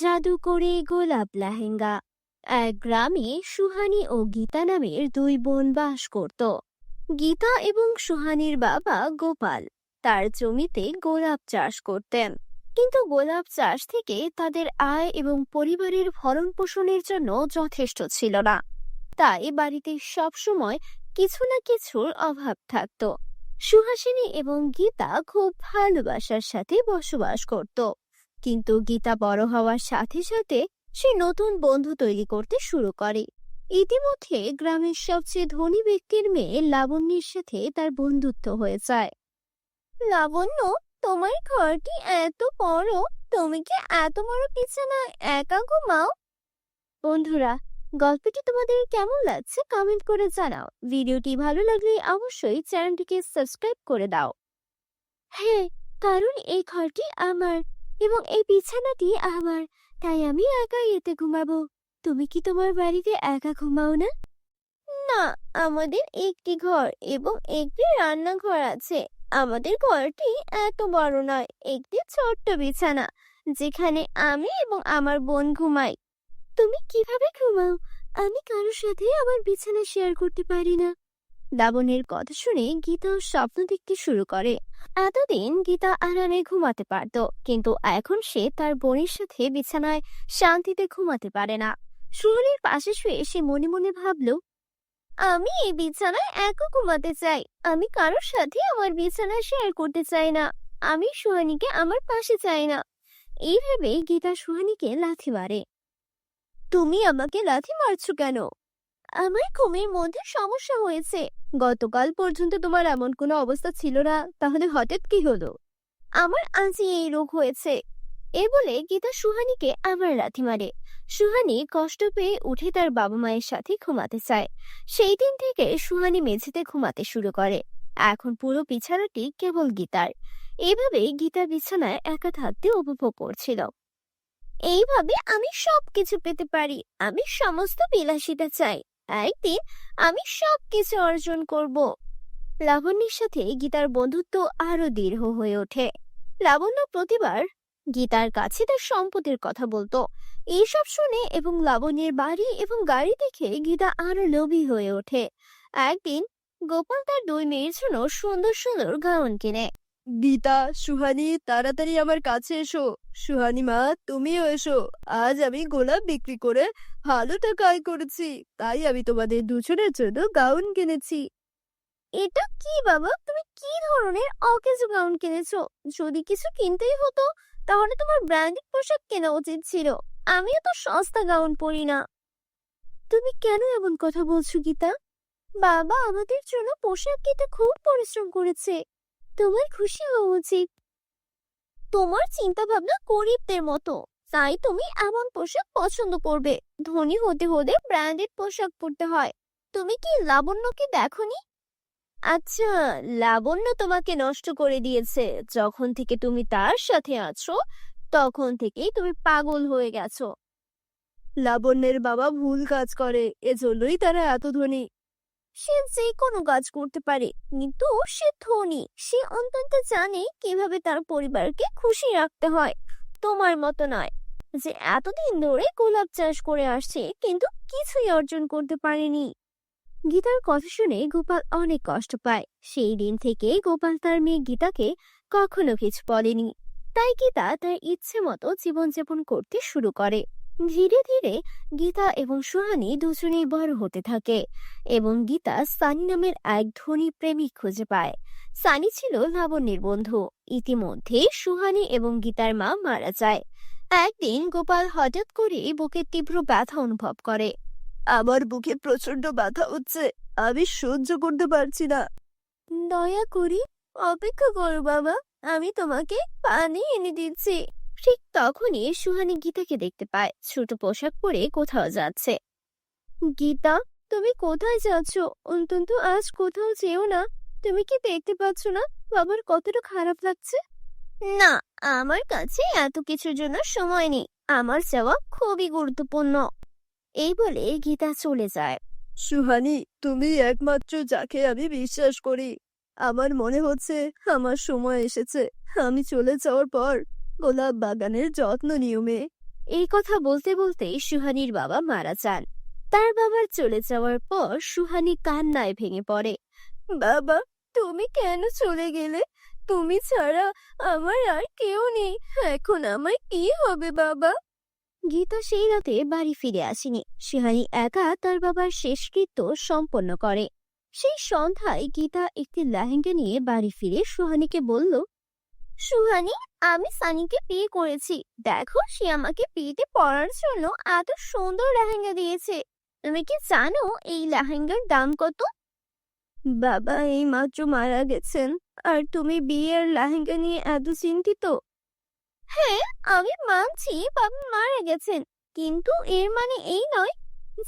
জাদু করে গোলাপ লেহেঙ্গা। এক গ্রামে সুহানি ও গীতা নামের দুই বোন বাস করত। গীতা এবং সুহানির বাবা গোপাল তার জমিতে গোলাপ চাষ করতেন। কিন্তু গোলাপ চাষ থেকে তাদের আয় এবং পরিবারের ভরণ পোষণের জন্য যথেষ্ট ছিল না। তাই বাড়িতে সবসময় কিছু না কিছুর অভাব থাকত। সুহাসিনী এবং গীতা খুব ভালোবাসার সাথে বসবাস করত। কিন্তু গীতা বড় হওয়ার সাথে সাথে সে নতুন বন্ধু তৈরি করতে শুরু করে। ইতিমধ্যে গ্রামের সবচেয়ে ধনী ব্যক্তির মেয়ে লাবণ্যের সাথে তার বন্ধুত্ব হয়ে যায়। লাবণ্য, তোমার ঘরটি এত বড়, তুমি কি এত বড় বিছানায় একা ঘুমাও? বন্ধুরা, গল্পটি তোমাদের কেমন লাগছে কমেন্ট করে জানাও। ভিডিওটি ভালো লাগলে অবশ্যই চ্যানেলটিকে সাবস্ক্রাইব করে দাও। হ্যাঁ কারণ এই ঘরটি আমার এবং এই বিছানাটি আমার, তাই আমি একা এতে ঘুমাবো। তুমি কি তোমার বাড়িতে একা ঘুমাও না? না, আমাদের একটি ঘর এবং একটি রান্নাঘর আছে। আমাদের ঘরটি এত বড় নয়, একটি ছোট্ট বিছানা, যেখানে আমি এবং আমার বোন ঘুমাই। তুমি কীভাবে ঘুমাও? আমি কারোর সাথে আমার বিছানা শেয়ার করতে পারি না। লাবণের কথা শুনে গীতা স্বপ্ন দেখতে শুরু করে। এতদিন গীতা আরামে ঘুমাতে পারত, কিন্তু এখন সে তার বোনের সাথে বিছানায় শান্তিতে ঘুমাতে পারে না। সুহনির পাশে শুয়ে সে মনে মনে ভাবল, আমি এই বিছানায় একা ঘুমাতে চাই। আমি কারোর সাথে আমার বিছানা শেয়ার করতে চাই না। আমি সুহানিকে আমার পাশে চাই না। এইভাবে গীতা সুহানিকে লাথি মারে। তুমি আমাকে লাথি মারছো কেন? আমার ঘুমের মধ্যে সমস্যা হয়েছে। গতকাল পর্যন্ত তোমার এমন কোনো অবস্থা ছিল না, তাহলে হঠাৎ কি হলো? আমার আজই এই রোগ হয়েছে। এ বলে গীতা সুহানিকে আবার লাথি মারে। সুহানি কষ্ট পেয়ে উঠে তার বাবা মায়ের সাথে ঘুমাতে চায়। সেই দিন থেকে সুহানি মেঝেতে ঘুমাতে শুরু করে। এখন পুরো বিছানাটি কেবল গীতার। এইভাবে গীতা বিছানায় একা থাকতে উপভোগ করছিল। এইভাবে আমি সবকিছু পেতে পারি। আমি সমস্ত বিলাসিতা চাই। একদিন আমি সব কিছু অর্জন করব। লাবণ্যের সাথে গীতার বন্ধুত্ব আরও দৃঢ় হয়ে ওঠে। লাবণ্য প্রতিবার গীতার কাছে তার সম্পত্তির কথা বলতো। এইসব শুনে এবং লাবণ্যের বাড়ি এবং গাড়ি দেখে গীতা আরও লোভী হয়ে ওঠে। একদিন গোপাল তার দুই মেয়ের জন্য সুন্দর সুন্দর গাউন কিনে। গীতা, সুহানি, তাড়াতাড়ি আমার কাছে এসো। সুহানি মা, তুমিও এসো। আজ আমি গোলাপ বিক্রি করে ভালো টাকা আয় করেছি। তাই আমি তোমাদের দুজনের জন্য গাউন কিনেছি। এটা কি বাবা? তুমি কি ধরনের অকেজো গাউন কিনেছো? যদি কিছু কিনতেই হতো, তাহলে তোমার ব্র্যান্ডেড পোশাক কেনা উচিত ছিল। আমিও তো সস্তা গাউন পরি না। তুমি কেন এমন কথা বলছো, গীতা? বাবা আমাদের জন্য পোশাক কিনতে খুব পরিশ্রম করেছে। তোমার খুশি হওয়া উচিত। তোমার চিন্তা ভাবনা গরিবদের মতো। তাই তুমি এমন পোশাক পছন্দ করবে। ধনী হতে হলে ব্র্যান্ডেড পোশাক পরতে হয়। তুমি কি লাবণ্যকে দেখোনি? আচ্ছা লাবণ্য তোমাকে নষ্ট করে দিয়েছে। যখন থেকে তুমি তার সাথে আছো, তখন থেকেই তুমি পাগল হয়ে গেছো। লাবণ্যের বাবা ভুল কাজ করে। এজন্যই তারা এত ধনী। সে যে কোনো কাজ করতে পারে, কিন্তু সে ধনী। সে অন্তত জানে কীভাবে তার পরিবারকে খুশি রাখতে হয়। তোমার মতো নয় যে এতদিন ধরে গোলাপ চাষ করে আসছে, কিন্তু কিছুই অর্জন করতে পারেনি। গীতার কথা শুনে গোপাল অনেক কষ্ট পায়। সেই দিন থেকে গোপাল তার মেয়ে গীতাকে কখনো কিছু বলেনি। তাই গীতা তার ইচ্ছে মতো জীবনযাপন করতে শুরু করে। ধীরে ধীরে গীতা এবং সুহানি দুজনেই বড় হতে থাকে এবং গীতা সানি নামের এক ধনী প্রেমিক খুঁজে পায়। সানি ছিল লাবণ্যের বন্ধু ইতিমধ্যে সুহানি এবং গীতার মা মারা যায়। একদিন গোপাল হঠাৎ করে বুকে তীব্র ব্যথা অনুভব করে। আমার বুকে প্রচণ্ড ব্যথা হচ্ছে আমি সহ্য করতে পারছি না। দয়া করি অপেক্ষা করো বাবা আমি তোমাকে পানি এনে দিচ্ছি। ঠিক তখনই সুহানি গীতাকে দেখতে পায়। ছোট পোশাক পরে কোথাও যাচ্ছে। গীতা, তুমি কোথায় যাচ্ছ? অন্তত আজ কোথাও যেও না। তুমি কি দেখতে পাচ্ছ না? বাবার কতটা খারাপ লাগছে? না, আমার কাছে এত কিছুর জন্য সময় নেই। আমার যাওয়া খুবই গুরুত্বপূর্ণ। এই বলে গীতা চলে যায়। সুহানি, তুমি একমাত্র যাকে আমি বিশ্বাস করি। আমার মনে হচ্ছে আমার সময় এসেছে। আমি চলে যাওয়ার পর গোলাপ বাগানের যত্ন নিয়মে এই কথা বলতে বলতেই সুহানির বাবা মারা যান। তার বাবার চলে যাওয়ার পর সুহানি কান্নায় ভেঙে পড়ে। বাবা, তুমি কেন চলে গেলে? তুমি ছাড়া আমার আর কেউ নেই। এখন আমায় কি হবে, বাবা? গীতা সেই রাতে বাড়ি ফিরে আসেনি। সুহানি একা তার বাবার শেষকৃত্য সম্পন্ন করে। সেই সন্ধ্যায় গীতা একটি লেহেঙ্গা নিয়ে বাড়ি ফিরে সুহানিকে বলল সুহানি, আমি সানিকে বিয়ে করেছি। দেখো, সে আমাকে বিয়েতে পড়ার জন্য এত সুন্দর লেহেঙ্গা দিয়েছে। তুমি কি জানো এই লেহেঙ্গার দাম কত? বাবা এই মাত্র মারা গেছেন। আর তুমি বিয়ের লেহেঙ্গা নিয়ে এত চিন্তিত? হ্যাঁ আমি মানছি বাবা মারা গেছেন। কিন্তু এর মানে এই নয়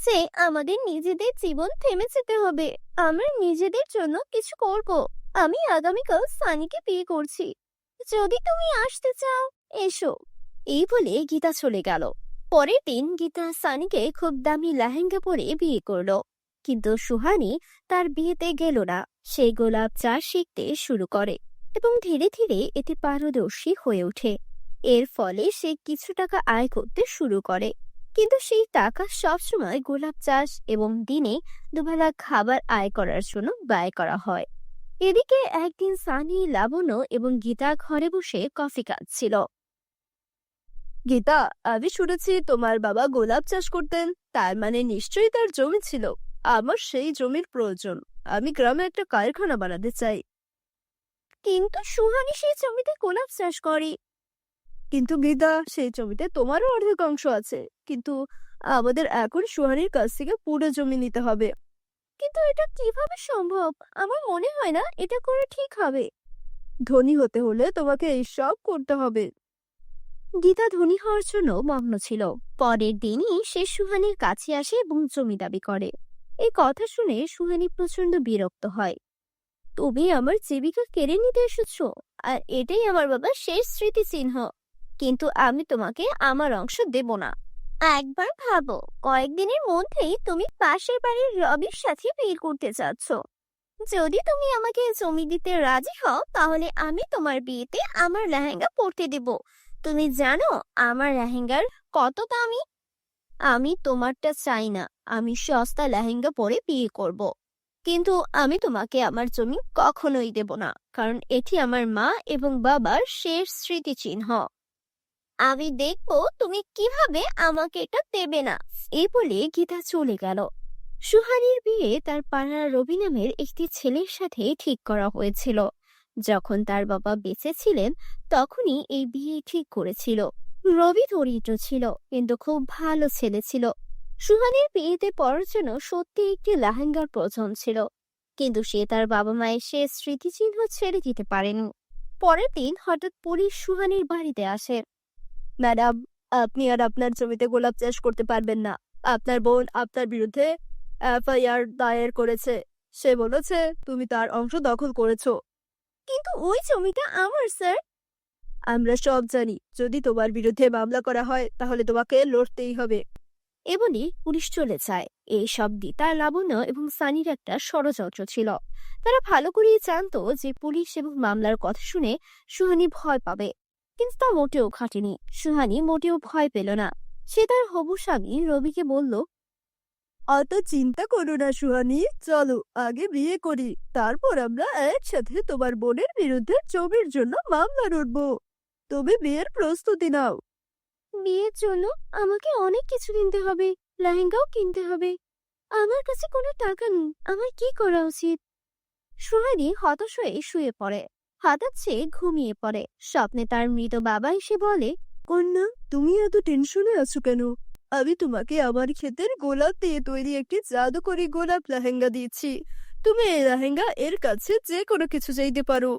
যে আমাদের নিজেদের জীবন থেমে যেতে হবে। আমরা নিজেদের জন্য কিছু করব। আমি আগামীকাল সানিকে বিয়ে করছি। যদি তুমি আসতে চাও, এসো। এই বলে গীতা চলে গেল। পরের দিন গীতা সানিকে খুব দামি লেহেঙ্গা পরে বিয়ে করল। কিন্তু সুহানি তার বিয়েতে গেল না। সে গোলাপ চা শিখতে শুরু করে এবং ধীরে ধীরে এতে পারদর্শী হয়ে ওঠে। এর ফলে সে কিছু টাকা আয় করতে শুরু করে। কিন্তু সেই টাকা সবসময় গোলাপ চাষ এবং দিনে দুবেলা খাবার আয় করার জন্য ব্যয় করা হয়। এদিকে একদিন সানি লাবণ্য এবং গীতা ঘরে বসে কফি খাচ্ছিল। গীতা, আমি শুনেছি তোমার বাবা গোলাপ চাষ করতেন, তার মানে নিশ্চয়ই তার জমি ছিল। আমার সেই জমির প্রয়োজন। আমি গ্রামে একটা কারখানা বানাতে চাই। কিন্তু সুহানি সেই জমিতে গোলাপ চাষ করে। কিন্তু গীতা, সেই জমিতে তোমারও অর্ধেক অংশ আছে। কিন্তু আমাদের এখন সুহানির কাছ থেকে পুরো জমি নিতে হবে। কিন্তু এটা কীভাবে সম্ভব? আমার মনে হয় না এটা করে ঠিক হবে। ধনী হতে হলে তোমাকে এই সব করতে হবে। গীতা ধনী হওয়ার জন্য মগ্ন ছিল। পরের দিনই সে সুহানির কাছে আসে এবং জমি দাবি করে। এই কথা শুনে সুহানি প্রচণ্ড বিরক্ত হয়। তুমি আমার জীবিকা কেড়ে নিতে এসেছ আর এটাই আমার বাবার শেষ স্মৃতিচিহ্ন। কিন্তু আমি তোমাকে আমার অংশ দেব না। একবার ভাবো, কয়েকদিনের মধ্যেই তুমি পাশের বাড়ির রবির সাথে বিয়ে করতে চাচ্ছ। যদি তুমি আমাকে জমি দিতে রাজি হও, তাহলে আমি তোমার বিয়েতে আমার লেহেঙ্গা পরতে দেব। তুমি জানো আমার লেহেঙ্গার কত দামি? আমি তোমারটা চাই না, আমি সস্তা লেহেঙ্গা পরে বিয়ে করব। কিন্তু আমি তোমাকে আমার জমি কখনোই দেব না, কারণ এটি আমার মা এবং বাবার শেষ স্মৃতিচিহ্ন। আমি দেখব তুমি কীভাবে আমাকে এটা দেবে না। এই বলে গীতা চলে গেল। সুহানির বিয়ে তার পাড়ার রবি নামের একটি ছেলের সাথে ঠিক করা হয়েছিল। যখন তার বাবা বেঁচে ছিলেন, তখনই এই বিয়ে ঠিক করেছিল। রবি দরিদ্র ছিল, কিন্তু খুব ভালো ছেলে ছিল। সুহানের বিয়েতে পড়ার জন্য সত্যি একটি লেহেঙ্গার প্রয়োজন ছিল। কিন্তু সে তার বাবা মায়ের সে স্মৃতিচিহ্ন ছেড়ে দিতে পারেনি। পরের দিন হঠাৎ পুলিশ সুহানির বাড়িতে আসে। ম্যাডাম, আপনি আর আপনার জমিতে গোলাপ চাষ করতে পারবেন না। আপনার বোন আপনার বিরুদ্ধে এফআইআর দায়ের করেছে। সে বলেছে, তুমি তার অংশ দখল করেছ। কিন্তু ওই জমিটা আমার, স্যার। আমরা সব জানি, যদি তোমার বিরুদ্ধে মামলা করা হয়, তাহলে তোমাকে লড়তেই হবে। এবনি পুলিশ চলে যায়। এই সব দিতা লাবণ্য এবং সানির একটা ষড়যন্ত্র ছিল। তারা ভালো করেই জানতো যে পুলিশ এবং মামলার কথা শুনে সুহানি ভয় পাবে। কিন্তু তা মোটেও খাটেনি। সুহানি মোটেও ভয় পেল না। সে তার হবু স্বামী রবিকে বলল অত চিন্তা করো না সুহানি চলো আগে বিয়ে করি তারপর আমরা একসাথে তোমার বোনের বিরুদ্ধে জমির জন্য মামলা লড়বো। তুমি বিয়ের প্রস্তুতি নাও। বিয়ের জন্য আমাকে অনেক কিছু কিনতে হবে লেহেঙ্গাও কিনতে হবে। আমার কাছে কোনো টাকা নেই আমার কি করা উচিত? সুহানি হতাশ হয়ে শুয়ে পড়ে। হঠাৎ সে ঘুমিয়ে পড়ে। স্বপ্নে তার মৃত বাবা এসে বলে কন্যা তুমি এত টেনশনে আছো কেন? আমি তোমাকে আমার ক্ষেতের গোলাপ দিয়ে তৈরি একটি জাদুকরি গোলাপ লেহেঙ্গা দিয়েছি। তুমি এই লেহেঙ্গা এর কাছে যে কোনো কিছু চাইতে পারো।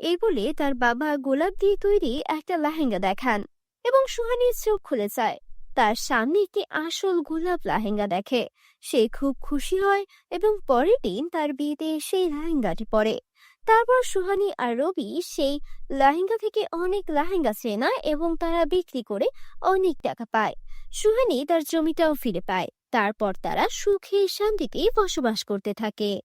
এই বলে তার বাবা গোলাপ দিয়ে তৈরি একটা লেহেঙ্গা দেখান এবং সুহানির চোখ খুলে যায় তার সামনে একটি আসল গোলাপ লেহেঙ্গা দেখে সে খুব খুশি হয় এবং পরের দিন তার বিয়েতে সেই লেহেঙ্গাটি পরে। তারপর সুহানি আর রবি সেই লাহেঙ্গা থেকে অনেক লাহেঙ্গা চেনা এবং তারা বিক্রি করে অনেক টাকা পায়। সুহানি তার জমিটাও ফিরে পায়। তারপর তারা সুখে শান্তিতে বসবাস করতে থাকে।